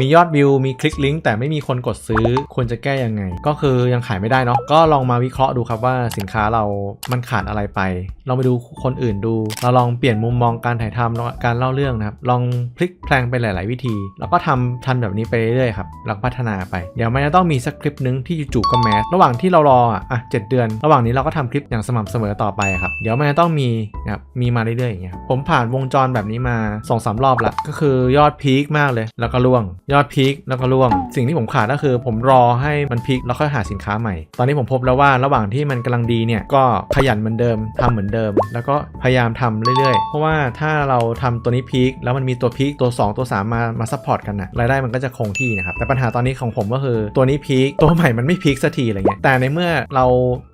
มียอดวิวมีคลิกลิงก์แต่ไม่มีคนกดซื้อควรจะแก้ยังไง ก็คือยังขายไม่ได้เนาะก็ลองมาวิเคราะห์ดูครับว่าสินค้าเรามันขาดอะไรไปลองไปดูคนอื่นดู เราลองเปลี่ยนมุมมองการถ่ายทำการเล่าเรื่องนะครับลองพลิกแพลงไปหลาย ๆ วิธี แล้วก็ทำทันแบบนี้ไปเรื่อยๆครับแล้วพัฒนาไป เดี๋ยวมันจะต้องมีสักคลิปนึงที่จู่ๆก็แมสระหว่างที่เรารออะเจ็ดเดือน ระหว่างนี้เราก็ทำคลิปอย่างสม่ำเสมอต่อไปครับเดี๋ยวมันจะต้องมีนะครับมีมาเรื่อยๆอย่างเงี้ยผมผ่านวงจรแบบนี้มา2อสรอบละก็คือยอดพีคมากเลย แล้วก็ล่วงยอดพีคแล้วก็ล่วง สิ่งที่ผมขาดก็คือ ผมรอให้มันพีคแล้วค่อยหาสินค้าใหม่ ตอนนี้ผมพบแล้วว่าระหว่างที่มันกำลังดีเนี่ยก็ขยันเหมือนเดิมทำเหมือนเดิม แล้วก็พยายามทำเรื่อยๆ เพราะว่าถ้าเราทำตัวนี้พีคแล้วมันมีตัวพีคตัว 2 ตัว 3 มามาซัพพอร์ตกันนะรายได้มันก็จะคงที่นะครับแต่ปัญหาตอนนี้ของผมก็คือตัวนี้พีคตัวใหม่มันไม่พีคสักทีอะไรเงี้ยแต่ในเมื่อเรา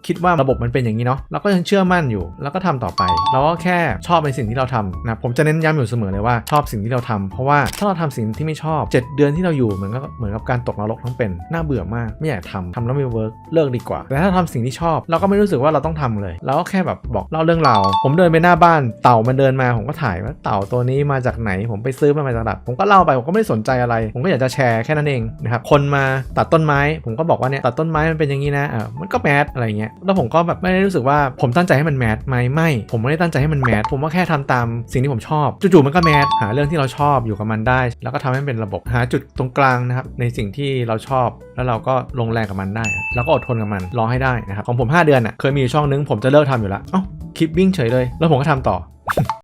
คิดว่าระบบมันเป็นอย่างนี้เนาะเราก็ยังเชื่อมั่นอยู่ แล้วก็ทำต่อไปเราก็แค่ชอบในสิ่งที่เราทำนะผมจะเน้นย้ำอยู่เสมอเลยว่าชอบสิ่งที่เราทำเพราะว่าถ้าเราทำสิ่งที่ไม่ชอบ 7 เดือนที่เราอยู่เหมือนกับเหมือนกับการตกนรกทั้งเป็นน่าเบื่อมากไม่อยากทำทำแล้วไม่เวิร์กเลิกดีกว่า แต่ถ้าทำสิ่งที่ชอบ เราก็ไม่รู้สึกว่าเราต้องทำเลย เราก็แค่แบบบอกเล่าเรื่องเราผมเดินไปหน้าบ้านเต่ามันเดินมาผมก็ถ่ายว่าเต่าตัวนี้มาจากไหน ผมไปซื้อมันมาจากตลาดผมก็เล่าไปผมก็ไม่สนใจอะไร ผมก็อยากจะแชร์แค่นั้นเองนะครับคนมาตัดต้นไม้ ผมก็บอกว่าเนี่ยตัดต้นไม้มันเป็นอย่างนี้นะเออมันก็แมสอะไรเงี้ยแล้วผมก็แบบไม่ได้รู้สึกว่าผมตั้งใจให้มันแมสไหมไม่ ผมไม่ได้ตั้งใจให้มันแมสผมว่าแค่ทำตามสิ่งที่ผมชอบจู่ๆมันก็แมสหาเรื่องที่เราชอบอยู่กับมันได้ แล้วก็ทำให้มันเป็นระบบหาจุดตรงกลางนะครับในสิ่งที่เราชอบแล้วเราก็ลงแรงกับมันได้ แล้วก็อดทนกับมันรอให้ได้นะครับของผม 5 เดือนอะเคยมีช่องนึงผมจะเลิกทำอยู่แล้วเอ้าคลิปวิ่งเฉยเลย แล้วผมก็ทำต่อ